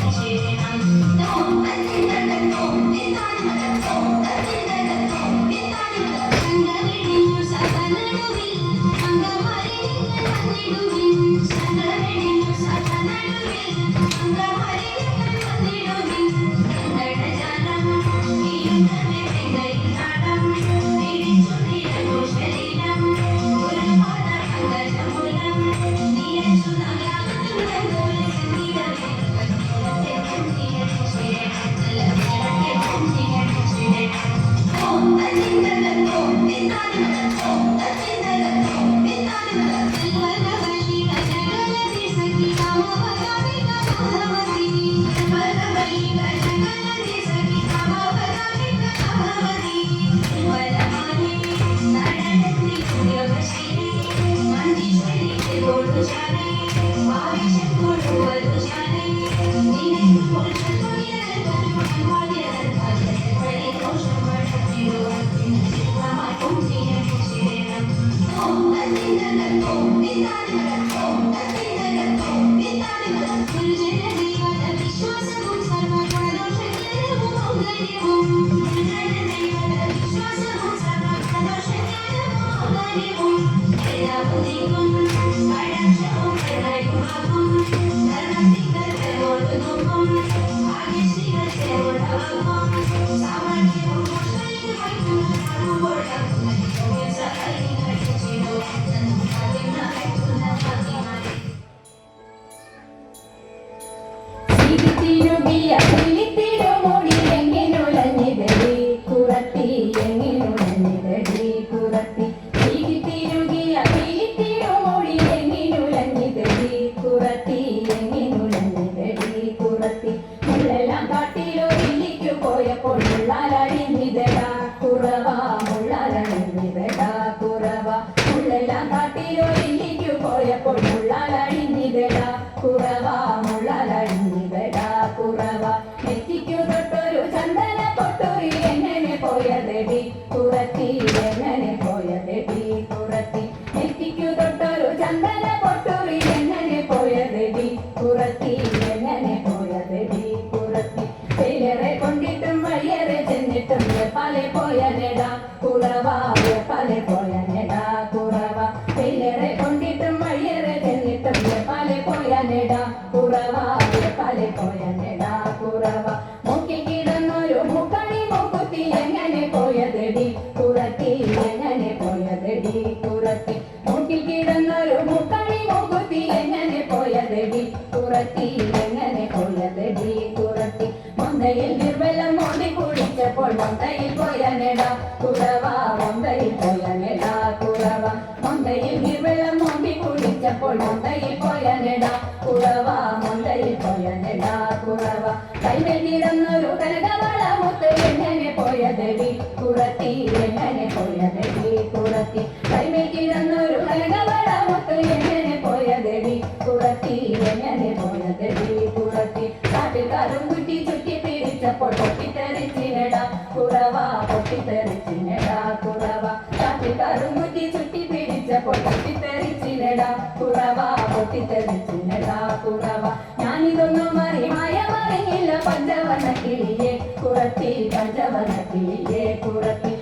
教えてないでも私になりたくても絶対に പാലെ പോയാനെടാ കുറവ. പിള്ളേരെ കൊണ്ടിട്ടും വഴിയേറെ ചെന്നിട്ടും പാലെ പോയാനെടാ കുറവ. പാലെ പോയാനെടാ കുറവ. മുക്കി കിടന്നൊരു മുക്കണി എങ്ങനെ പോയതെടി? കുറത്തി എങ്ങനെ പോയതെടി? കുറത്തി. മുക്കി കിടന്നൊരു മുക്കണി മുക്കുത്തി എങ്ങനെ പോയതെടി? കുറത്തി എങ്ങനെ പോയതെടി? കുറത്തി. മന്ദയിൽ മൊന്തയിൽ പോയനെട കുറവ മൊന്തയിൽ പോയനെട കുറവ മൊന്തയിൽ നീർവെള്ളം മോടി കുടിച്ചപ്പോൾ മൊന്തയിൽ പോയനെട കുറവ മൊന്തയിൽ പോയനെട കുറവ കൈമേൽ കിടന്നൊരു കനകവള പിടിച്ചപ്പോൾ പൊട്ടിത്തെറിച്ചിനട കുറവ പൊട്ടിത്തെറിച്ചിനട കുറവ. ഞാനിതൊന്നും അറിമായ മറിയില്ല പഞ്ചവർണ കിളിയെ കുറത്തി പഞ്ചവന കിളിയെ കുറത്തി